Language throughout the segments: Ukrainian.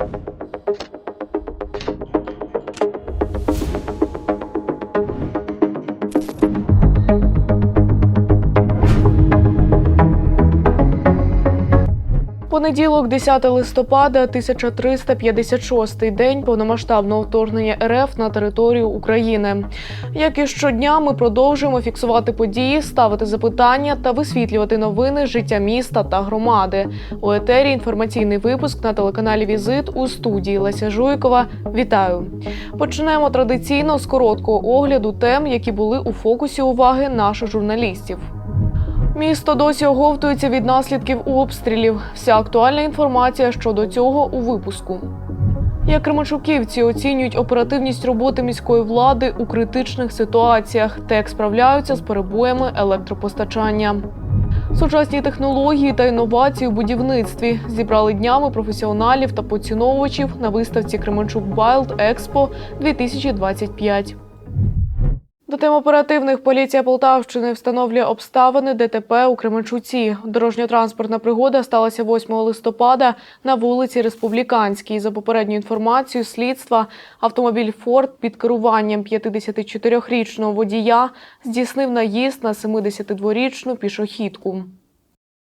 you Понеділок, 10 листопада, 1356 день повномасштабного вторгнення РФ на територію України. Як і щодня, ми продовжуємо фіксувати події, ставити запитання та висвітлювати новини життя міста та громади. У етері інформаційний випуск на телеканалі Візит у студії Леся Жуйкова. Вітаю! Почнемо традиційно з короткого огляду тем, які були у фокусі уваги наших журналістів. Місто досі оговтується від наслідків обстрілів. Вся актуальна інформація щодо цього у випуску. Як кременчуківці оцінюють оперативність роботи міської влади у критичних ситуаціях та як справляються з перебоями електропостачання. Сучасні технології та інновації у будівництві зібрали днями професіоналів та поціновувачів на виставці Кременчук Wild Expo 2025. До тем оперативних поліція Полтавщини встановлює обставини ДТП у Кременчуці. Дорожньо-транспортна пригода сталася 8 листопада на вулиці Республіканській. За попередньою інформацією слідства, автомобіль Форд під керуванням 54-річного водія здійснив наїзд на 72-річну пішохідку.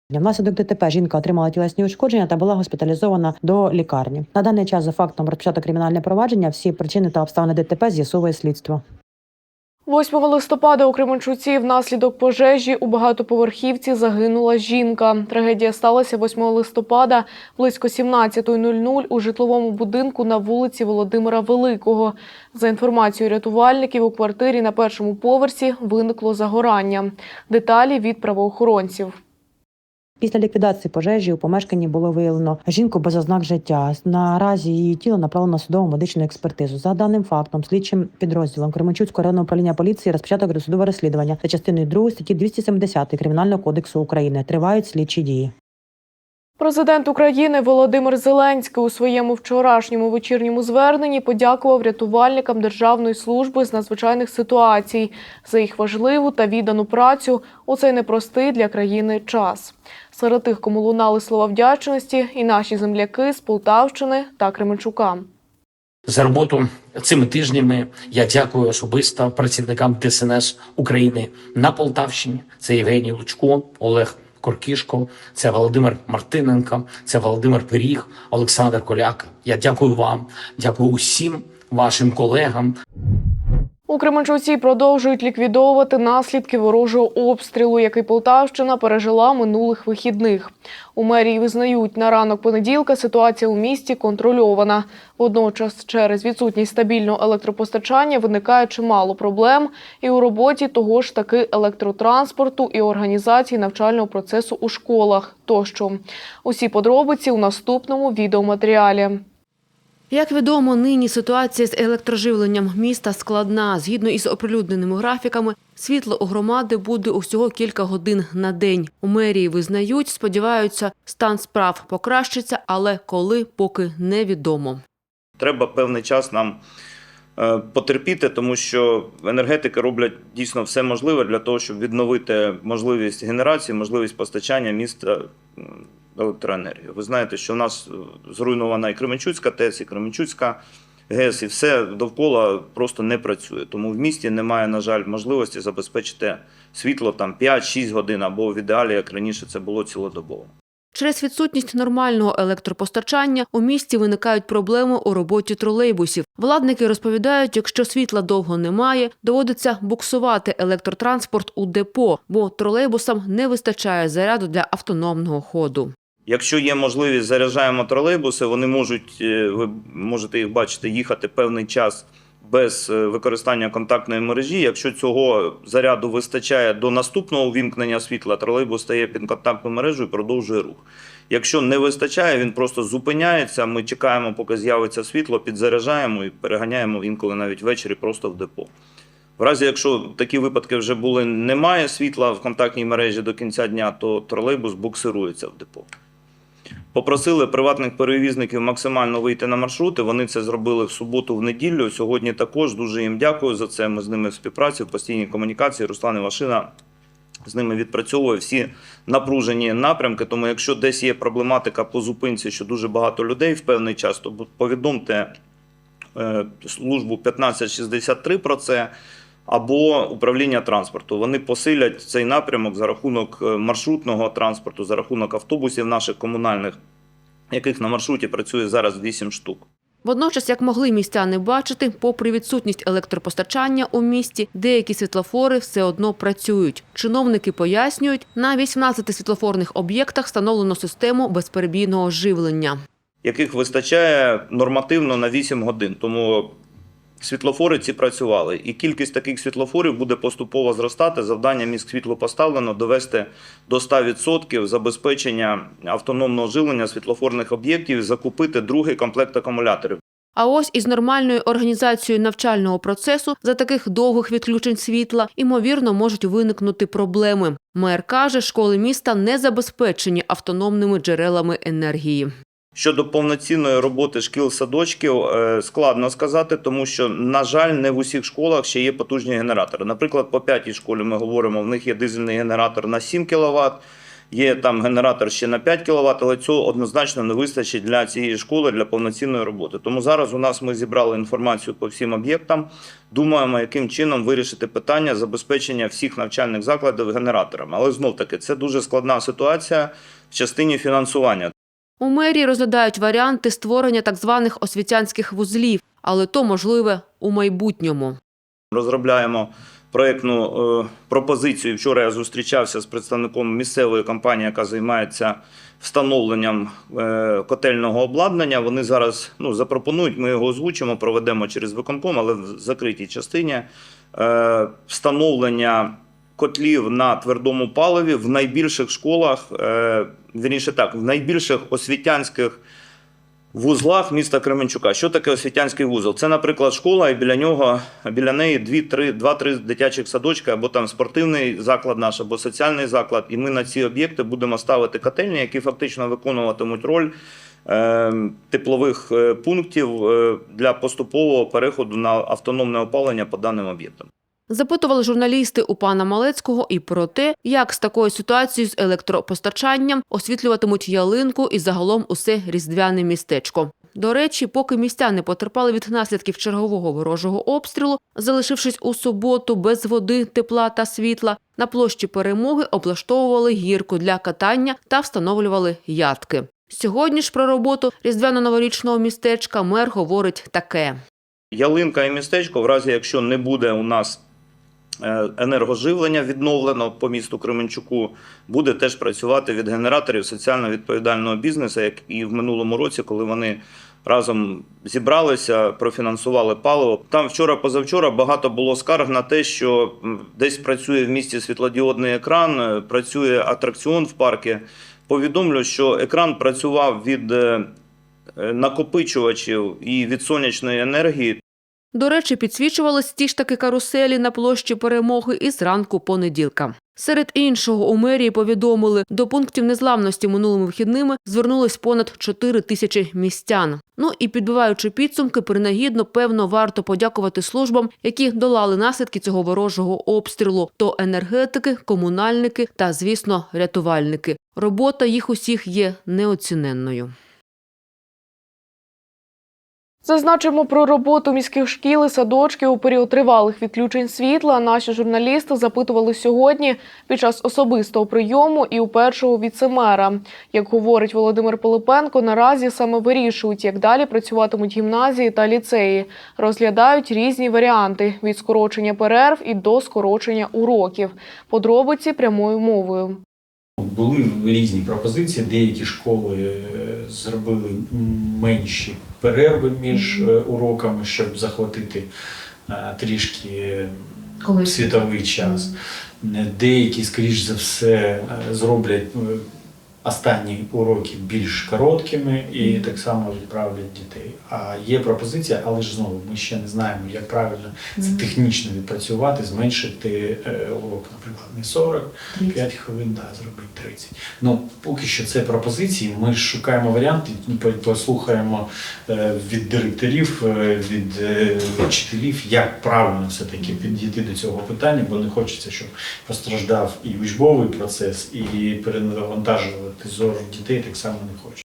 Внаслідок ДТП жінка отримала тілесні ушкодження та була госпіталізована до лікарні. На даний час за фактом розпочато кримінальне провадження. Всі причини та обставини ДТП з'ясовує слідство. 8 листопада у Кременчуці внаслідок пожежі у багатоповерхівці загинула жінка. Трагедія сталася 8 листопада близько 17.00 у житловому будинку на вулиці Володимира Великого. За інформацією рятувальників, у квартирі на першому поверсі виникло загорання. Деталі від правоохоронців. Після ліквідації пожежі у помешканні було виявлено жінку без ознак життя. Наразі її тіло направлено на судову медичну експертизу. За даним фактом, слідчим підрозділом Кременчуцького районного управління поліції розпочато досудове розслідування за частиною 2 статті 270 Кримінального кодексу України. Тривають слідчі дії. Президент України Володимир Зеленський у своєму вчорашньому вечірньому зверненні подякував рятувальникам Державної служби з надзвичайних ситуацій за їх важливу та віддану працю у цей непростий для країни час. Серед тих, кому лунали слова вдячності, і наші земляки з Полтавщини та Кременчука. за роботу цими тижнями. Я дякую особисто працівникам ДСНС України на Полтавщині. Це Євгеній Лучко, Олег Коркішко, це Володимир Мартиненко, це Володимир Пиріг, Олександр Коляк. Я дякую вам, дякую усім вашим колегам, У Кременчуці продовжують ліквідовувати наслідки ворожого обстрілу, який Полтавщина пережила минулих вихідних. У мерії визнають, на ранок понеділка ситуація у місті контрольована. Водночас, через відсутність стабільного електропостачання виникає чимало проблем і у роботі того ж таки електротранспорту і організації навчального процесу у школах тощо. Усі подробиці у наступному відеоматеріалі. Як відомо, нині ситуація з електроживленням міста складна. Згідно із оприлюдненими графіками, світло у громади буде усього кілька годин на день. У мерії визнають, сподіваються, стан справ покращиться, але коли поки невідомо. Треба певний час нам е, потерпіти, тому що енергетики роблять дійсно все можливе для того, щоб відновити можливість генерації, можливість постачання міста м, електроенергії. Ви знаєте, що в нас е, зруйнована і Кременчуцька ТЕС, і Кременчуцька ГЕС, і все довкола просто не працює. Тому в місті немає, на жаль, можливості забезпечити світло там 5-6 годин, або в ідеалі, як раніше це було цілодобово. Через відсутність нормального електропостачання у місті виникають проблеми у роботі тролейбусів. Владники розповідають, якщо світла довго немає, доводиться буксувати електротранспорт у депо, бо тролейбусам не вистачає заряду для автономного ходу. Якщо є можливість, заряджаємо тролейбуси, вони можуть, е, ви можете їх бачити, їхати певний час без е, використання контактної мережі. Якщо цього заряду вистачає до наступного увімкнення світла, тролейбус стає під контактну мережу і продовжує рух. Якщо не вистачає, він просто зупиняється. Ми чекаємо, поки з'явиться світло, підзаряджаємо і переганяємо інколи навіть ввечері просто в депо. В разі, якщо такі випадки вже були, немає світла в контактній мережі до кінця дня, то тролейбус буксирується в депо. Попросили приватних перевізників максимально вийти на маршрути. Вони це зробили в суботу, в неділю. Сьогодні також дуже їм дякую за це. Ми з ними в співпраці в постійній комунікації. Руслан Івашина з ними відпрацьовує всі напружені напрямки. Тому, якщо десь є проблематика по зупинці, що дуже багато людей в певний час, то повідомте е, службу 1563 про це. Або управління транспорту. Вони посилять цей напрямок за рахунок е, маршрутного транспорту, за рахунок автобусів наших комунальних, яких на маршруті працює зараз 8 штук. Водночас, як могли містяни бачити, попри відсутність електропостачання у місті, деякі світлофори все одно працюють. Чиновники пояснюють, на 18 світлофорних об'єктах встановлено систему безперебійного живлення. яких вистачає нормативно на 8 годин. Тому світлофори ці працювали. І кількість таких світлофорів буде поступово зростати. Завдання міськсвітло поставлено довести до 100% забезпечення автономного живлення світлофорних об'єктів і закупити другий комплект акумуляторів. А ось із нормальною організацією навчального процесу за таких довгих відключень світла ймовірно можуть виникнути проблеми. Мер каже, школи міста не забезпечені автономними джерелами енергії. Щодо повноцінної роботи шкіл садочків е, складно сказати, тому що, на жаль, не в усіх школах ще є потужні генератори. Наприклад, по п'ятій школі ми говоримо, в них є дизельний генератор на 7 кВт, є там генератор ще на 5 кВт, але цього однозначно не вистачить для цієї школи для повноцінної роботи. Тому зараз у нас ми зібрали інформацію по всім об'єктам. Думаємо, яким чином вирішити питання забезпечення всіх навчальних закладів генераторами. Але знов таки це дуже складна ситуація в частині фінансування. У мерії розглядають варіанти створення так званих освітянських вузлів, але то можливе у майбутньому. Розробляємо проєктну е, пропозицію. Вчора я зустрічався з представником місцевої компанії, яка займається встановленням е, котельного обладнання. Вони зараз ну, запропонують, ми його озвучимо, проведемо через виконком, але в закритій частині е, встановлення котлів на твердому паливі в найбільших школах, е, вірніше так, в найбільших освітянських вузлах міста Кременчука. Що таке освітянський вузол? Це, наприклад, школа, і біля нього, біля неї 2-3 дитячих садочка, або там спортивний заклад наш, або соціальний заклад. І ми на ці об'єкти будемо ставити котельні, які фактично виконуватимуть роль е, теплових е, пунктів для поступового переходу на автономне опалення по даним об'єктам. Запитували журналісти у пана Малецького і про те, як з такою ситуацією з електропостачанням освітлюватимуть ялинку і загалом усе різдвяне містечко. До речі, поки містяни потерпали від наслідків чергового ворожого обстрілу, залишившись у суботу без води, тепла та світла, на площі перемоги облаштовували гірку для катання та встановлювали ядки. Сьогодні ж про роботу різдвяно-новорічного містечка мер говорить таке. Ялинка і містечко, в разі якщо не буде у нас енергоживлення відновлено по місту Кременчуку, буде теж працювати від генераторів соціально відповідального бізнесу, як і в минулому році, коли вони разом зібралися, профінансували паливо. Там вчора, позавчора багато було скарг на те, що десь працює в місті світлодіодний екран, е, працює атракціон в парку. Повідомлю, що екран працював від е, е, накопичувачів і від сонячної енергії. До речі, підсвічувались ті ж таки каруселі на площі перемоги і зранку понеділка. Серед іншого у мерії повідомили, до пунктів незламності минулими вихідними звернулись понад 4 тисячі містян. Ну і підбиваючи підсумки, принагідно певно варто подякувати службам, які долали наслідки цього ворожого обстрілу: то енергетики, комунальники та, звісно, рятувальники. Робота їх усіх є неоціненною. Зазначимо про роботу міських шкіл і садочків у період тривалих відключень світла. Наші журналісти запитували сьогодні під час особистого прийому і у першого віцемера. Як говорить Володимир Пилипенко, наразі саме вирішують, як далі працюватимуть гімназії та ліцеї. Розглядають різні варіанти від скорочення перерв і до скорочення уроків. Подробиці прямою мовою. Були різні пропозиції. Деякі школи е, зробили менші перерви між е, уроками, щоб захватити е, трішки світовий час. Деякі, скоріш за все, зроблять останні уроки більш короткими і так само відправлять дітей. А є пропозиція, але ж знову ми ще не знаємо, як правильно це технічно відпрацювати, зменшити е, урок, наприклад, не 45 хвилин, да, зробити 30. Ну поки що це пропозиції. Ми шукаємо варіанти, послухаємо е, від директорів, е, від вчителів, як правильно все-таки підійти до цього питання, бо не хочеться, щоб постраждав і учбовий процес, і перенавантажувати зору дітей так само не хочеться.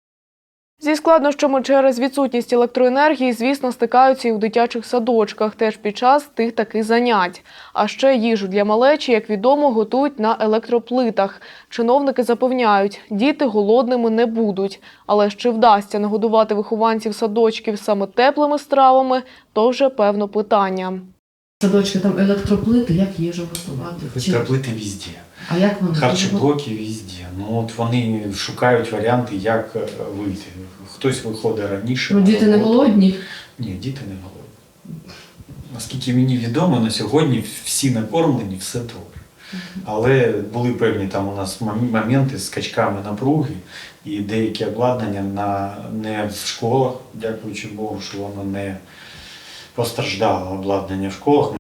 Зі складнощами через відсутність електроенергії, звісно, стикаються і у дитячих садочках теж під час тих таких занять. А ще їжу для малечі, як відомо, готують на електроплитах. Чиновники запевняють, діти голодними не будуть. Але чи вдасться нагодувати вихованців садочків саме теплими стравами, то вже певно питання. Садочки там електроплити, як їжу готувати? Електроплити візді. А як вони? Харчоблоки візді. Ну от вони шукають варіанти, як е, вийти. Хтось виходить раніше. Ну, діти не голодні? Ні, діти не голодні. Наскільки мені відомо, на сьогодні всі накормлені, все добре. Але були певні там у нас моменти з скачками напруги і деякі обладнання на, не в школах, дякуючи Богу, що воно не постраждало обладнання в школах.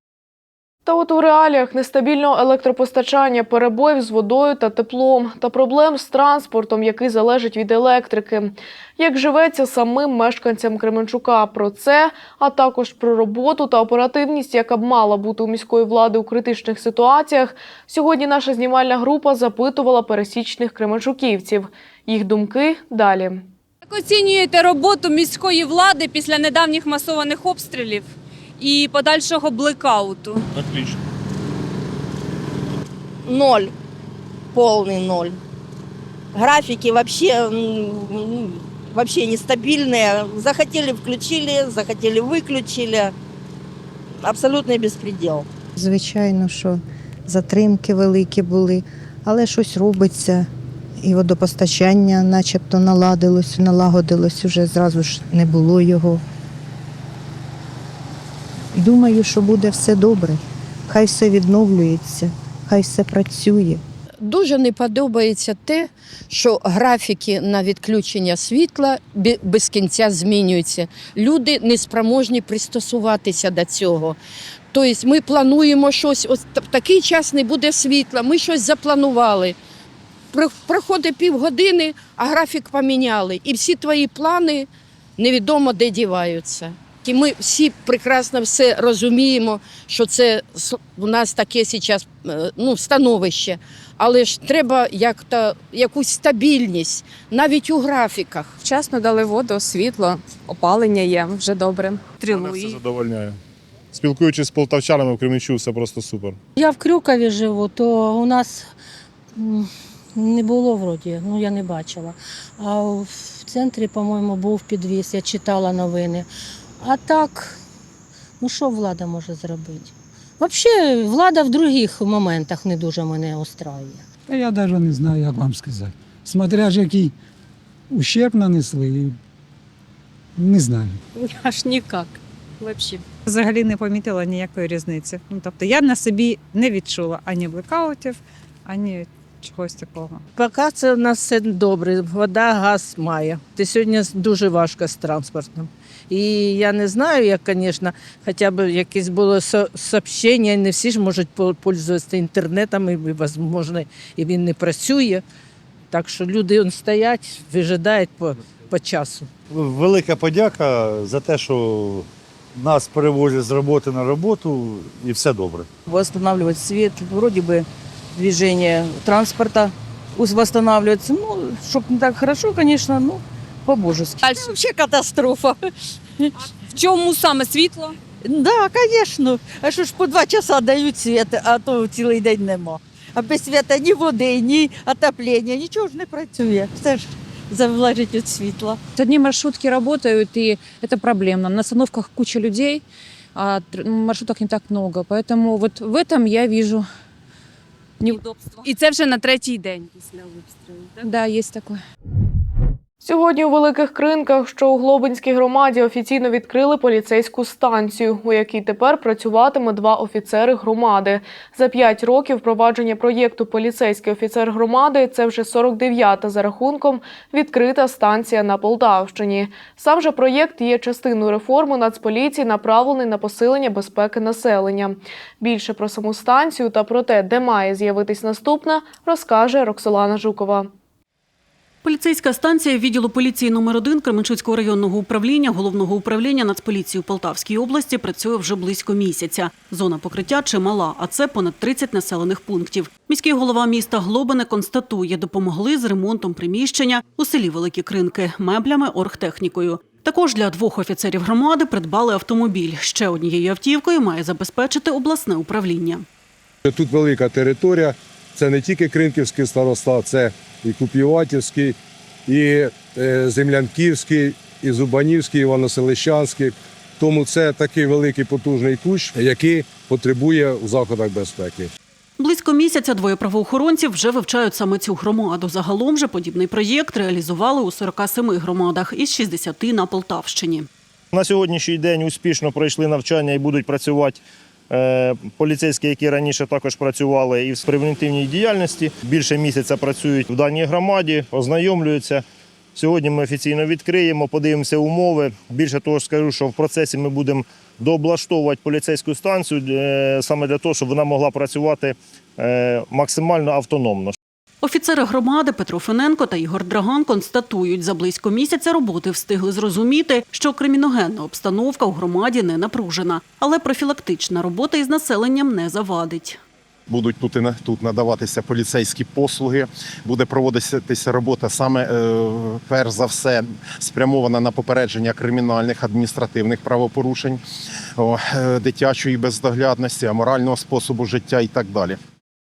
Та от у реаліях нестабільного електропостачання, перебоїв з водою та теплом та проблем з транспортом, який залежить від електрики. Як живеться самим мешканцям Кременчука про це, а також про роботу та оперативність, яка б мала бути у міської влади у критичних ситуаціях, сьогодні наша знімальна група запитувала пересічних кременчуківців. Їх думки далі. Як оцінюєте роботу міської влади після недавніх масованих обстрілів і подальшого блекауту? Отлично. ноль, полный ноль. Графики вообще, м, м, вообще нестабильные. Захотели включили, захотели выключили. Абсолютный беспредел. Звичайно, що затримки великі були, але щось робиться. І водопостачання начебто наладилось, налагодилось, вже зразу ж не було його. Думаю, що буде все добре. Хай все відновлюється, хай все працює. Дуже не подобається те, що графіки на відключення світла без кінця змінюються. Люди не спроможні пристосуватися до цього. Тобто ми плануємо щось, ось в такий час не буде світла, ми щось запланували. Про- Проходить півгодини, а графік поміняли. І всі твої плани невідомо де діваються. І ми всі прекрасно все розуміємо, що це у нас таке зараз ну, становище. Але ж треба як-то якусь стабільність навіть у графіках. Вчасно дали воду, світло, опалення є вже добре. Мене все задовольняє. Спілкуючись з полтавчанами в Кременчу, все просто супер. Я в Крюкові живу, то у нас не було вроді, ну я не бачила. А в центрі, по-моєму, був підвіз, я читала новини. А так, ну що влада може зробити? Взагалі, влада в других моментах не дуже мене устраює. Та я навіть не знаю, як вам сказати. Смотря ж який ущерб нанесли, не знаю. Аж ніяк. Взагалі. Взагалі не помітила ніякої різниці. Ну, тобто я на собі не відчула ані блекаутів, ані чогось такого. Поки це у нас все добре. Вода, газ має. Ти сьогодні дуже важко з транспортом. І я не знаю, як, звісно, хоча б якесь було со- сообщення, не всі ж можуть по- пользуватися інтернетом, і, можливо, і він не працює. Так що люди он стоять, вижидають по, по часу. Велика подяка за те, що нас перевозять з роботи на роботу і все добре. Восстанавливать свет, вроде бы движение транспорта восстанавливается. Ну, чтоб не так хорошо, конечно, ну, по-божески. Дальше. Вообще катастрофа. В чому саме світло? Да, конечно. А що ж по два часа дають світ, а то цілий день нема. А без світа ні води, ні отоплення, нічого ж не працює. Все ж залежить від світла. Одні маршрутки працюють, і це проблемно. На остановках куча людей, а тр- маршруток не так много. Поэтому вот в этом я вижу. Неудобство. І це вже на третій день після обстрілу. Так? Да, є такое. Сьогодні у великих кринках, що у Глобинській громаді, офіційно відкрили поліцейську станцію, у якій тепер працюватиме два офіцери громади. За п'ять років провадження проєкту Поліцейський офіцер громади це вже 49-та за рахунком відкрита станція на Полтавщині. Сам же проєкт є частиною реформи Нацполіції, направлений на посилення безпеки населення. Більше про саму станцію та про те, де має з'явитись наступна, розкаже Роксолана Жукова. Поліцейська станція відділу поліції номер 1 Кременчуцького районного управління головного управління Нацполіції у Полтавській області працює вже близько місяця. Зона покриття чимала, а це понад 30 населених пунктів. Міський голова міста Глобине констатує, допомогли з ремонтом приміщення у селі Великі Кринки меблями, оргтехнікою. Також для двох офіцерів громади придбали автомобіль. Ще однією автівкою має забезпечити обласне управління. Тут велика територія, це не тільки Кринківський староста, це і Куп'єватівський, і е, Землянківський, і Зубанівський, і Івано-Селищанський. Тому це такий великий потужний кущ, який потребує у заходах безпеки. Близько місяця двоє правоохоронців вже вивчають саме цю громаду. Загалом же подібний проєкт реалізували у 47 громадах із 60 на Полтавщині. На сьогоднішній день успішно пройшли навчання і будуть працювати поліцейські, які раніше також працювали і в превентивній діяльності. Більше місяця працюють в даній громаді, ознайомлюються. Сьогодні ми офіційно відкриємо, подивимося умови. Більше того, скажу, що в процесі ми будемо дооблаштовувати поліцейську станцію е, саме для того, щоб вона могла працювати е, максимально автономно. Офіцери громади Петро Фененко та Ігор Драган констатують, за близько місяця роботи встигли зрозуміти, що криміногенна обстановка у громаді не напружена, але профілактична робота із населенням не завадить. Будуть тут, тут надаватися поліцейські послуги, буде проводитися робота саме е, перш за все спрямована на попередження кримінальних адміністративних правопорушень, е, дитячої бездоглядності, аморального способу життя і так далі.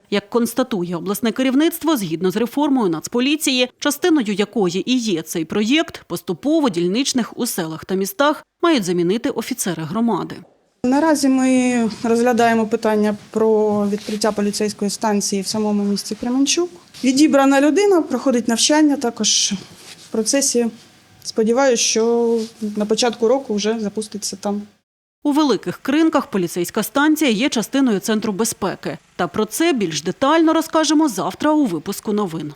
Як констатує обласне керівництво, згідно з реформою Нацполіції, частиною якої і є цей проєкт, поступово дільничних у селах та містах мають замінити офіцери громади. Наразі ми розглядаємо питання про відкриття поліцейської станції в самому місті Кременчук. Відібрана людина проходить навчання також в процесі. Сподіваюся, що на початку року вже запуститься там. У великих кринках поліцейська станція є частиною центру безпеки. Та про це більш детально розкажемо завтра у випуску новин.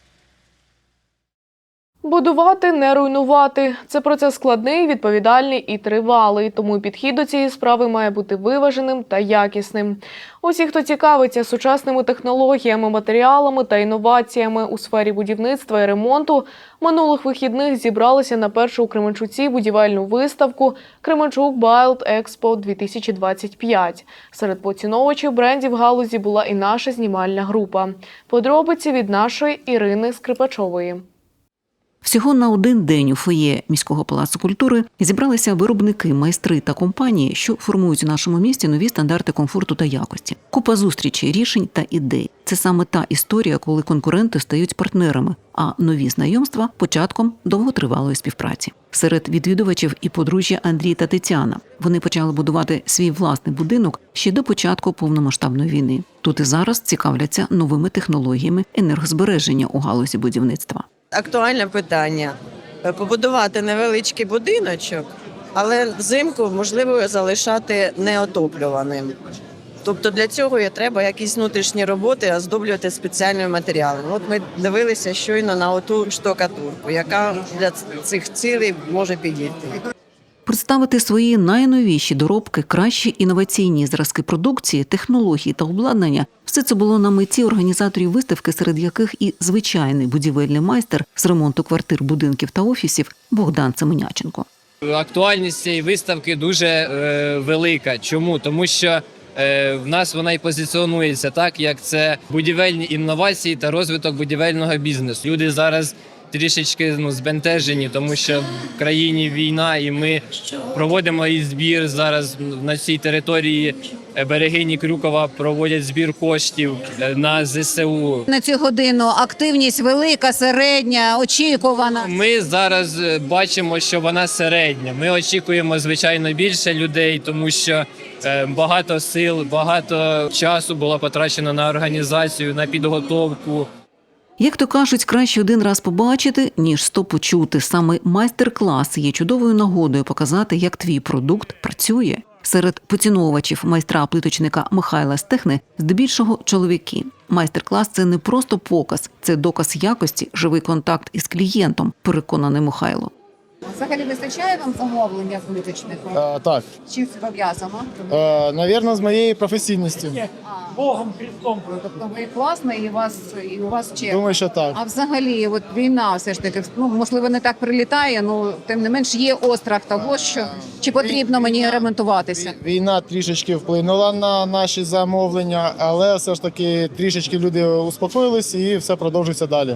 Будувати, не руйнувати це процес складний, відповідальний і тривалий. Тому підхід до цієї справи має бути виваженим та якісним. Усі, хто цікавиться сучасними технологіями, матеріалами та інноваціями у сфері будівництва і ремонту, минулих вихідних зібралися на першу у Кременчуці будівельну виставку Кременчук Байлд Експо 2025. Серед поціновувачів брендів галузі була і наша знімальна група. Подробиці від нашої Ірини Скрипачової. Всього на один день у фоє міського палацу культури зібралися виробники, майстри та компанії, що формують у нашому місті нові стандарти комфорту та якості. Купа зустрічей, рішень та ідей. Це саме та історія, коли конкуренти стають партнерами, а нові знайомства початком довготривалої співпраці. Серед відвідувачів і подружжя Андрій та Тетяна. Вони почали будувати свій власний будинок ще до початку повномасштабної війни. Тут і зараз цікавляться новими технологіями енергозбереження у галузі будівництва. Актуальне питання. Побудувати невеличкий будиночок, але взимку можливо залишати неотоплюваним. Тобто для цього є треба якісь внутрішні роботи оздоблювати спеціальними матеріалами. От ми дивилися щойно на оту штукатурку, яка для цих цілей може підійти. Представити свої найновіші доробки, кращі інноваційні зразки продукції, технології та обладнання все це було на меті організаторів виставки, серед яких і звичайний будівельний майстер з ремонту квартир, будинків та офісів Богдан Семеняченко. Актуальність цієї виставки дуже е, велика. Чому? Тому що е, в нас вона і позиціонується так, як це будівельні інновації та розвиток будівельного бізнесу. Люди зараз трішечки ну, збентежені, тому що в країні війна, і ми проводимо і збір зараз на цій території. е, Берегині Крюкова проводять збір коштів е, на ЗСУ. На цю годину активність велика, середня, очікувана. Ми зараз е, бачимо, що вона середня. Ми очікуємо звичайно більше людей, тому що багато сил, багато часу було потрачено на організацію, на підготовку. Як то кажуть, краще один раз побачити, ніж сто почути. Саме майстер-клас є чудовою нагодою показати, як твій продукт працює. Серед поціновувачів майстра плиточника Михайла Стехни здебільшого чоловіки. Майстер-клас це не просто показ, це доказ якості, живий контакт із клієнтом, переконаний Михайло. Взагалі вистачає вам замовлення плиточнику? Е, так, Чим це пов'язано? е, навірно, з моєї професійності. Богом Христом. Тобто ви класно і у вас і у вас чек. Думаю, що так. А взагалі, от війна все ж таки, ну можливо, не так прилітає, ну тим не менш є острах того, що чи потрібно мені ремонтуватися. Війна трішечки вплинула на наші замовлення, але все ж таки трішечки люди успокоїлись і все продовжується далі.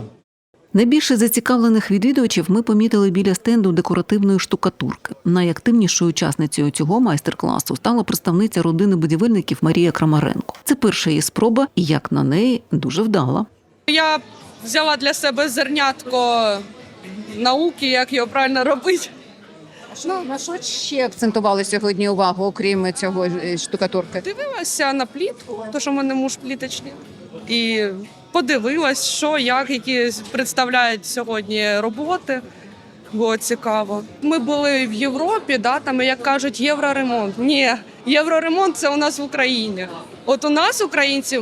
Найбільше зацікавлених відвідувачів ми помітили біля стенду декоративної штукатурки. Найактивнішою учасницею цього майстер-класу стала представниця родини будівельників Марія Крамаренко. Це перша її спроба, і як на неї дуже вдала. Я взяла для себе зернятко науки, як його правильно робити. Ну, на що ще акцентували сьогодні увагу, окрім цього е, штукатурки? Дивилася на плітку, то що в мене муж пліточник, і подивилась, що, як, які представляють сьогодні роботи. Було цікаво. Ми були в Європі, да, там, як кажуть, євроремонт. Ні, євроремонт це у нас в Україні. От у нас українці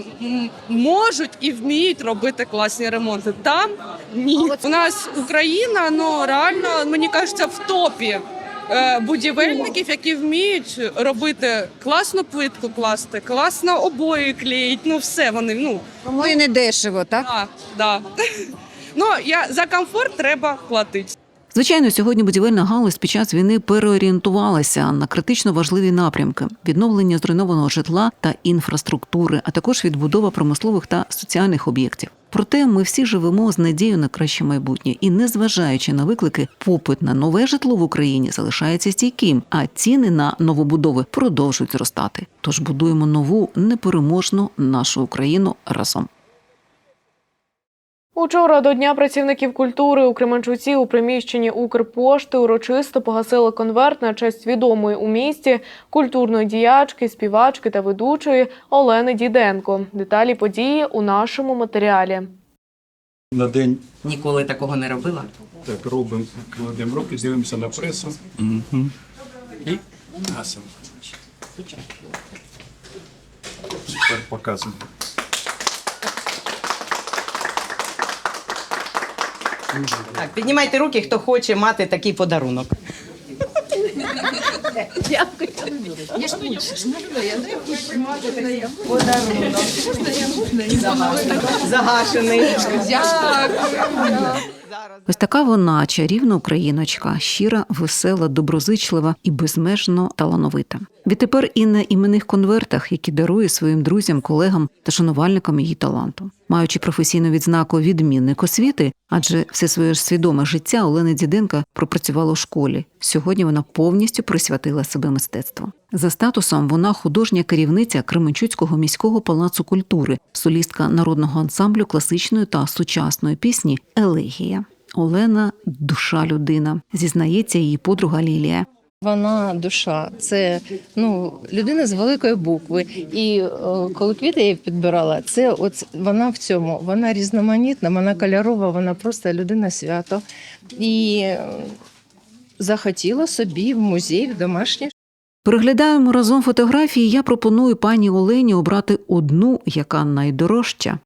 можуть і вміють робити класні ремонти. Там ні. У нас Україна, ну реально, мені кажеться, в топі будівельників, які вміють робити класну плитку класти, класно обої клеїть. Ну все вони. Ну Тому і не дешево, так? да, да. Ну я за комфорт треба платити. Звичайно, сьогодні будівельна галузь під час війни переорієнтувалася на критично важливі напрямки: відновлення зруйнованого житла та інфраструктури, а також відбудова промислових та соціальних об'єктів. Проте ми всі живемо з надією на краще майбутнє, і незважаючи на виклики, попит на нове житло в Україні залишається стійким, а ціни на новобудови продовжують зростати. Тож будуємо нову непереможну нашу Україну разом. Учора до Дня працівників культури у Кременчуці у приміщенні Укрпошти урочисто погасили конверт на честь відомої у місті культурної діячки, співачки та ведучої Олени Діденко. Деталі події у нашому матеріалі. На день Ніколи такого не робила. так робимо, кладемо руки, дивимося на пресу угу. і гасимо. Тепер показуємо. Так, піднімайте руки, хто хоче мати такий подарунок. Ось така вона чарівна україночка, щира, весела, доброзичлива і безмежно талановита. Відтепер і на іменних конвертах, які дарує своїм друзям, колегам та шанувальникам її таланту. Маючи професійну відзнаку відмінник освіти, адже все своє свідоме життя Олена Діденка пропрацювала у школі. Сьогодні вона повністю присвятила себе мистецтву. За статусом вона художня керівниця Кременчуцького міського палацу культури, солістка народного ансамблю класичної та сучасної пісні Елегія. Олена душа людина, зізнається її подруга Лілія. Вона душа, це ну людина з великої букви. І е, коли квіти я підбирала, це от вона в цьому. Вона різноманітна, вона кольорова, вона просто людина свято. І е, захотіла собі в музей в домашній Переглядаємо разом фотографії. Я пропоную пані Олені обрати одну, яка найдорожча.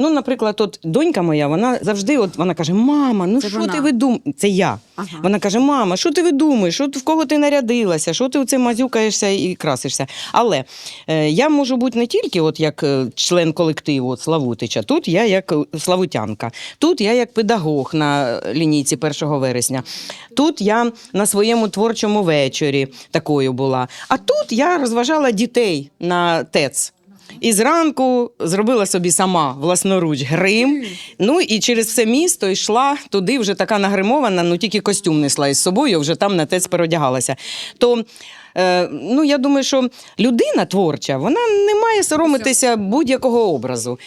Ну, наприклад, от донька моя, вона завжди от вона каже: Мама, ну Це що вона. ти видумаєш? Це я. Вона каже: Мама, що ти видумаєш? Що ти- в кого ти нарядилася? Що ти оце мазюкаєшся і красишся? Але е, я можу бути не тільки от як е, член колективу от, Славутича. Тут я як е, славутянка, тут я як педагог на лінійці 1 вересня. Тут я на своєму творчому вечорі такою була. А тут я розважала дітей на ТЕЦ. І зранку зробила собі сама власноруч грим. Ну і через все місто йшла туди, вже така нагримована, ну тільки костюм несла із собою, вже там на ТЕЦ переодягалася. То е, ну, я думаю, що людина творча, вона не має соромитися будь-якого образу.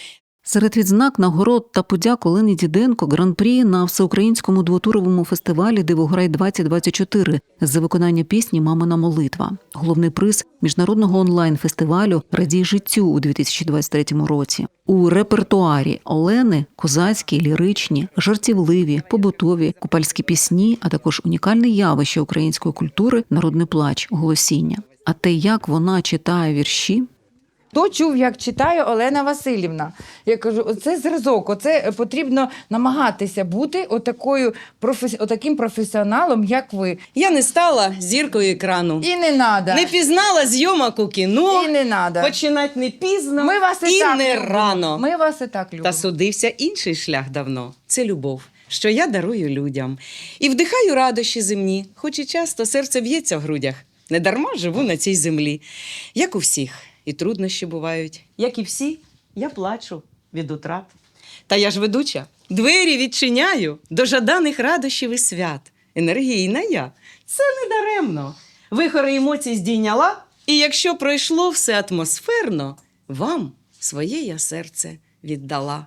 Серед відзнак, нагород та подяк Олени Діденко гран-прі на всеукраїнському двотуровому фестивалі Дивограй 2024 за виконання пісні Мамина молитва. Головний приз міжнародного онлайн-фестивалю Радій життю у 2023 році. У репертуарі Олени козацькі, ліричні, жартівливі, побутові, купальські пісні, а також унікальне явище української культури народний плач, голосіння. А те, як вона читає вірші, Хто чув, як читає Олена Васильівна? Я кажу, оце зразок, оце потрібно намагатися бути отакою професі... отаким професіоналом, як ви. Я не стала зіркою екрану. І не надо. Не пізнала зйомок у кіно. І не надо. Починать не пізно Ми вас і, і так не любимо. рано. Ми вас і так любимо. Та судився інший шлях давно. Це любов, що я дарую людям. І вдихаю радощі земні, хоч і часто серце б'ється в грудях. Недарма живу на цій землі. Як у всіх, і труднощі бувають. Як і всі, я плачу від утрат. Та я ж ведуча, двері відчиняю до жаданих радощів і свят. Енергійна я. Це не даремно. Вихори емоцій здійняла, і якщо пройшло все атмосферно, вам своє я серце віддала.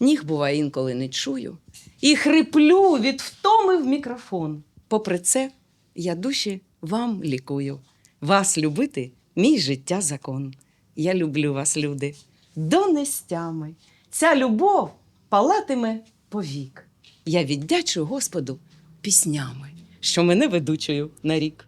Ніг, буває, інколи не чую. І хриплю від втоми в мікрофон. Попри це, я душі вам лікую. Вас любити мій життя закон. Я люблю вас, люди, до нестями. Ця любов палатиме повік. Я віддячу Господу піснями, що мене ведучою на рік.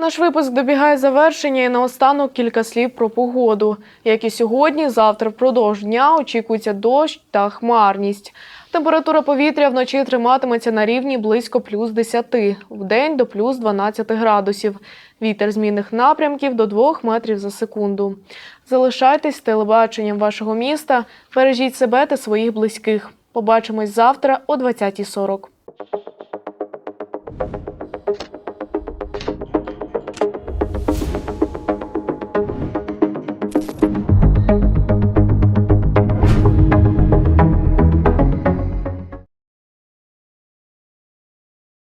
Наш випуск добігає завершення і наостанок кілька слів про погоду. Як і сьогодні, завтра впродовж дня очікується дощ та хмарність. Температура повітря вночі триматиметься на рівні близько плюс 10, вдень до плюс 12 градусів. Вітер змінних напрямків до 2 метрів за секунду. Залишайтесь телебаченням вашого міста, бережіть себе та своїх близьких. Побачимось завтра о 20.40.